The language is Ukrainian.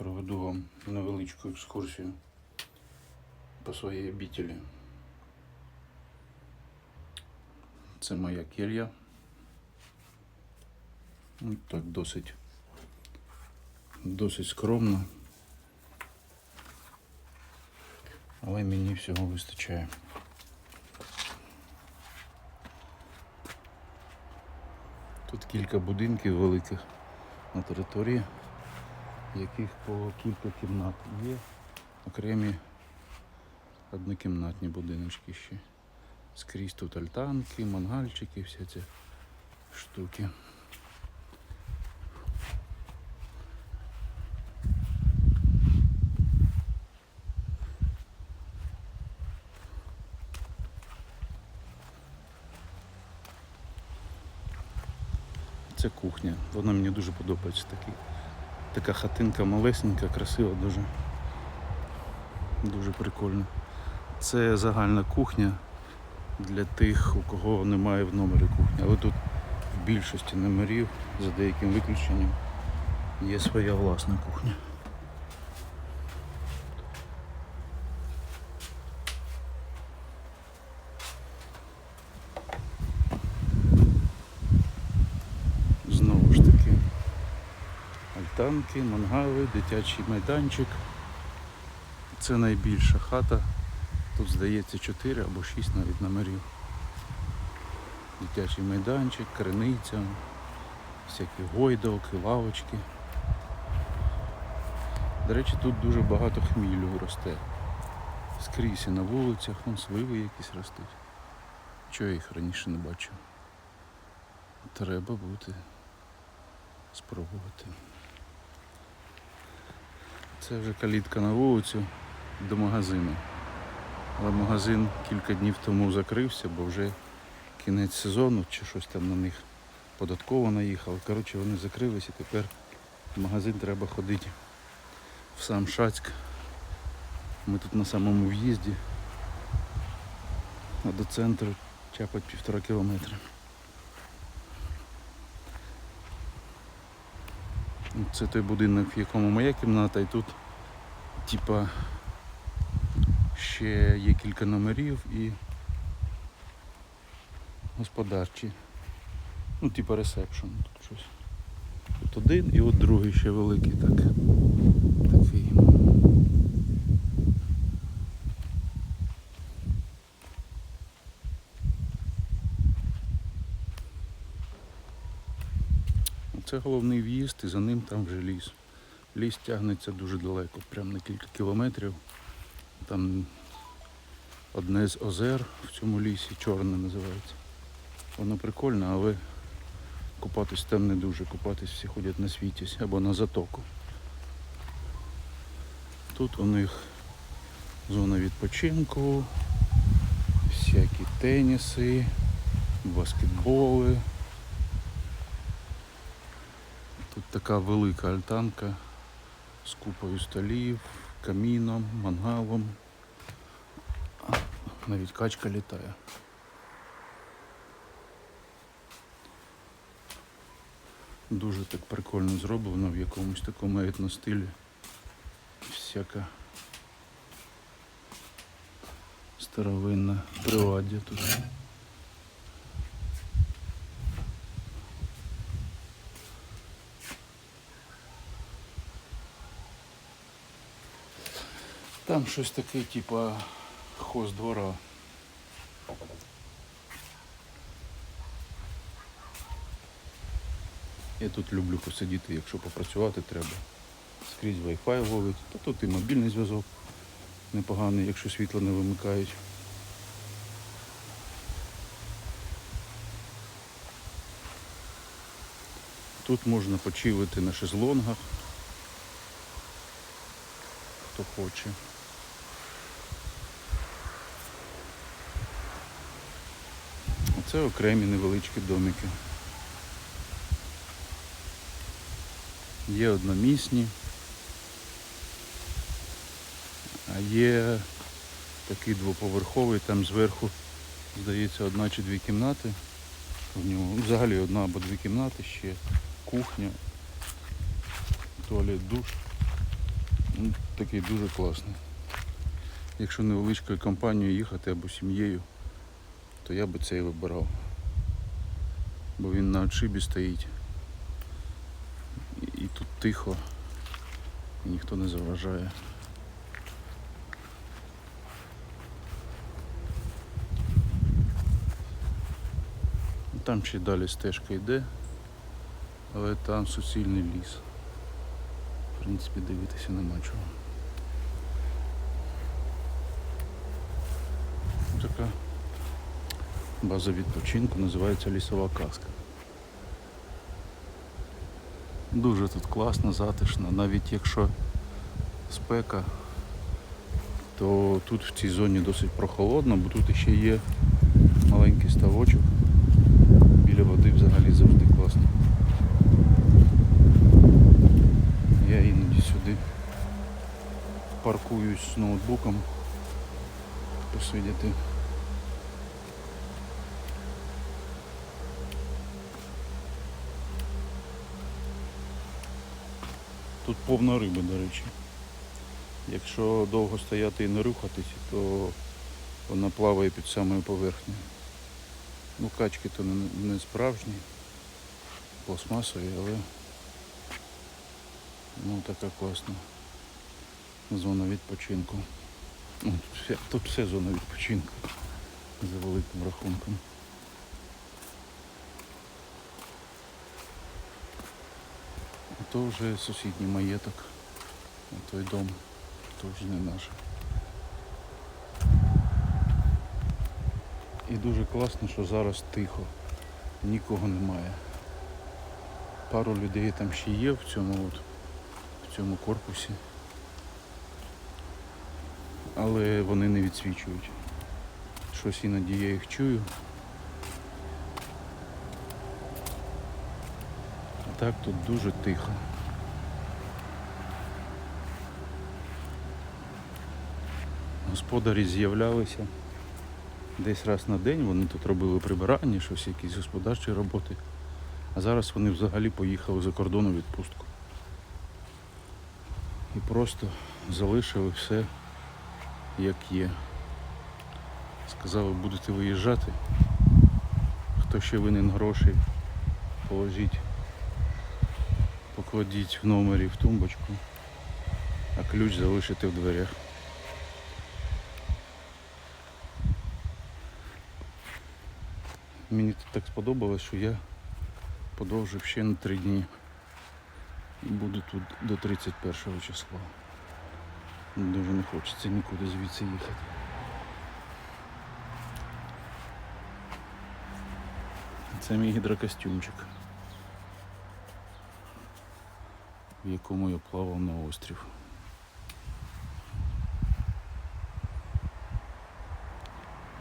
Проведу вам невеличку екскурсію по своїй обітелі. Це моя келья. Ну, Так досить, досить скромно. Але мені всього вистачає. Тут кілька будинків великих на території, яких по кілька кімнат є. Окремі однокімнатні будиночки ще. Скрізь тут альтанки, мангальчики, всі ці штуки. Це кухня. Вона мені дуже подобається. Такий, така хатинка малесенька, красива, дуже, дуже прикольно. Це загальна кухня для тих, у кого немає в номері кухні. Але тут в більшості номерів, за деяким виключенням, є своя власна кухня. Альтанки, мангали, дитячий майданчик. Це найбільша хата. Тут здається 4 або 6 навіть номерів. Дитячий майданчик, криниця, всякі гойдалки, лавочки. До речі, тут дуже багато хмілю росте. Скрізь і на вулицях, вон сливи якісь ростуть. Чого я їх раніше не бачив? Треба бути спробувати. Це вже калітка на вулицю до магазину. Але магазин кілька днів тому закрився, бо вже кінець сезону чи щось там на них податково наїхало. Коротше, вони закрилися, тепер в магазин треба ходити в сам Шацьк. Ми тут на самому в'їзді, а до центру чапать півтора кілометра. Це той будинок, в якому моя кімната, і тут типа ще є кілька номерів і господарчі. Ну, типа ресепшн тут щось. Тут один і от другий ще великий так. Такий. Це головний в'їзд і за ним там вже ліс. Ліс тягнеться дуже далеко, прямо на кілька кілометрів. Там одне з озер в цьому лісі, чорне називається. Воно прикольне, але купатись там не дуже. Купатись всі ходять на світязь або на затоку. Тут у них зона відпочинку, всякі теніси, баскетболи. Тут така велика альтанка з купою столів, каміном, мангалом. Навіть качка літає. Дуже так прикольно зроблено в якомусь такому етностилі. Всяка старовинна приладдя тут. Там щось таке, типа хоздвора. Я тут люблю посидіти, якщо попрацювати треба. Скрізь Wi-Fi ловить. Та тут і мобільний зв'язок непоганий, якщо світло не вимикають. Тут можна почилити на шезлонгах, хто хоче. Оце окремі невеличкі домики. Є одномісні, а є такий двоповерховий, там зверху, здається, одна чи дві кімнати. В нього взагалі одна або дві кімнати, ще кухня, туалет, душ. Ну, такий дуже класний. Якщо невеличкою компанією їхати або сім'єю, то я би цей вибирав. Бо він на отшибі стоїть. І, тут тихо, і ніхто не заважає. Там ще далі стежка йде, але там суцільний ліс. В принципі, дивитися нема чого. Така база відпочинку називається лісова казка. Дуже тут класно, затишно, навіть якщо спека, то тут в цій зоні досить прохолодно, бо тут ще є маленький ставочок. Біля води взагалі завжди класно. Я іноді сюди паркуюсь з ноутбуком посидіти. Тут повно риби, до речі. Якщо довго стояти і не рухатись, то вона плаває під самою поверхнею. Ну, качки то не, справжні, пластмасові, але ну така класна зона відпочинку. Ну, тут, тут все зона відпочинку за великим рахунком. То вже сусідній маєток, той дом, то вже не наш. І дуже класно, що зараз тихо, нікого немає. Пару людей там ще є в цьому, от, в цьому корпусі. Але вони не відсвічують. Щось іноді я їх чую. Так тут дуже тихо. Господарі з'являлися десь раз на день, вони тут робили прибирання, щось, якісь господарчі роботи. А зараз вони взагалі поїхали за кордон у відпустку. І просто залишили все як є. Сказали, будете виїжджати. Хто ще винен грошей, положіть, покладіть в номері в тумбочку, а ключ залишите в дверях. Мені тут так сподобалось, що я подовжив ще на три дні. І буду тут до 31 числа. Дуже не хочеться нікуди звідси їхати. Це мій гідрокостюмчик, в якому я плавав на острів.